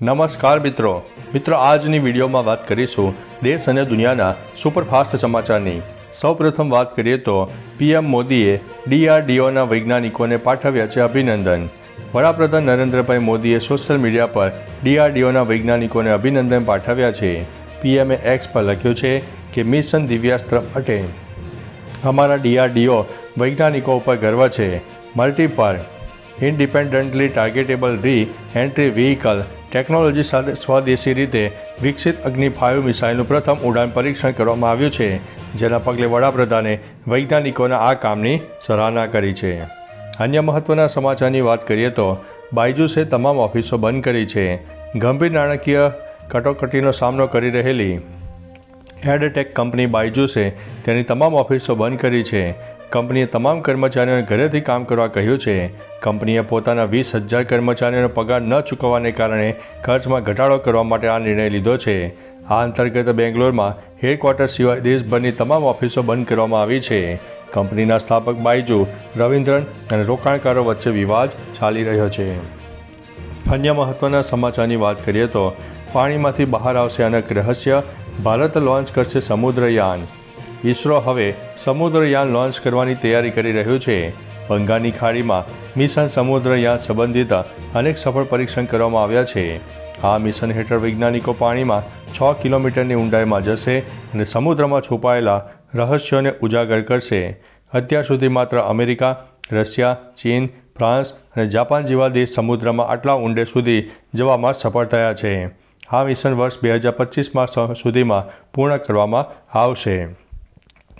નમસ્કાર મિત્રો. મિત્રો, આજની વિડીયોમાં વાત કરીશું દેશ અને દુનિયાના સુપરફાસ્ટ સમાચારની. સૌપ્રથમ વાત કરીએ તો પીએમ મોદીએ ડીઆરડીઓના વૈજ્ઞાનિકોને પાઠવ્યા છે અભિનંદન. વડાપ્રધાન નરેન્દ્રભાઈ મોદીએ સોશિયલ મીડિયા પર ડીઆરડીઓના વૈજ્ઞાનિકોને અભિનંદન પાઠવ્યા છે. પીએમએ એક્સ પર લખ્યું છે કે, મિશન દિવ્યાસ્ત્ર માટે અમારા ડીઆરડીઓ વૈજ્ઞાનિકો ઉપર ગર્વ છે. Multiple independently targetable reentry vehicle technology સાથે સ્વદેશી રીતે વિકસિત અગ્નિ ફાઇવ મિસાઇલનું પ્રથમ ઉડાન પરીક્ષણ કરવામાં આવ્યું છે, જેના પગલે વડાપ્રધાને વૈજ્ઞાનિકોના આ કામની સરાહના કરી છે. અન્ય મહત્ત્વના સમાચારની વાત કરીએ તો બાયજુસે તમામ ઓફિસો બંધ કરી છે. ગંભીર નાણાકીય કટોકટીનો સામનો કરી રહેલી હેડટેક કંપની બાયજુસે તેની તમામ ઓફિસો બંધ કરી છે. કંપનીએ તમામ કર્મચારીઓને ઘરેથી કામ કરવા કહ્યું છે. કંપનીએ પોતાના વીસ હજાર કર્મચારીઓનો પગાર ન ચૂકવવાને કારણે ખર્ચમાં ઘટાડો કરવા માટે આ નિર્ણય લીધો છે. આ અંતર્ગત બેંગ્લોરમાં હેડક્વાર્ટર સિવાય દેશભરની તમામ ઓફિસો બંધ કરવામાં આવી છે. કંપનીના સ્થાપક બાઈજુ રવિન્દ્રન અને રોકાણકારો વચ્ચે વિવાદ ચાલી રહ્યો છે. અન્ય મહત્ત્વના સમાચારની વાત કરીએ તો પાણીમાંથી બહાર આવશે અનેક રહસ્ય. ભારત લોન્ચ કરશે સમુદ્રયાન. ઇસરો હવે સમુદ્રયાન લોન્ચ કરવાની તૈયારી કરી રહ્યું છે. બંગાળની ખાડીમાં મિશન સમુદ્રયાન સંબંધિત અનેક સફળ પરીક્ષણ કરવામાં આવ્યા છે. આ મિશન હેઠળ વૈજ્ઞાનિકો પાણીમાં છ કિલોમીટરની ઊંડાઈમાં જશે અને સમુદ્રમાં છુપાયેલા રહસ્યોને ઉજાગર કરશે. અત્યાર સુધી માત્ર અમેરિકા, રશિયા, ચીન, ફ્રાન્સ અને જાપાન જેવા દેશ સમુદ્રમાં આટલા ઊંડે સુધી જવામાં સફળ થયા છે. આ મિશન વર્ષ બે હજાર પચીસમાં સુધીમાં પૂર્ણ કરવામાં આવશે.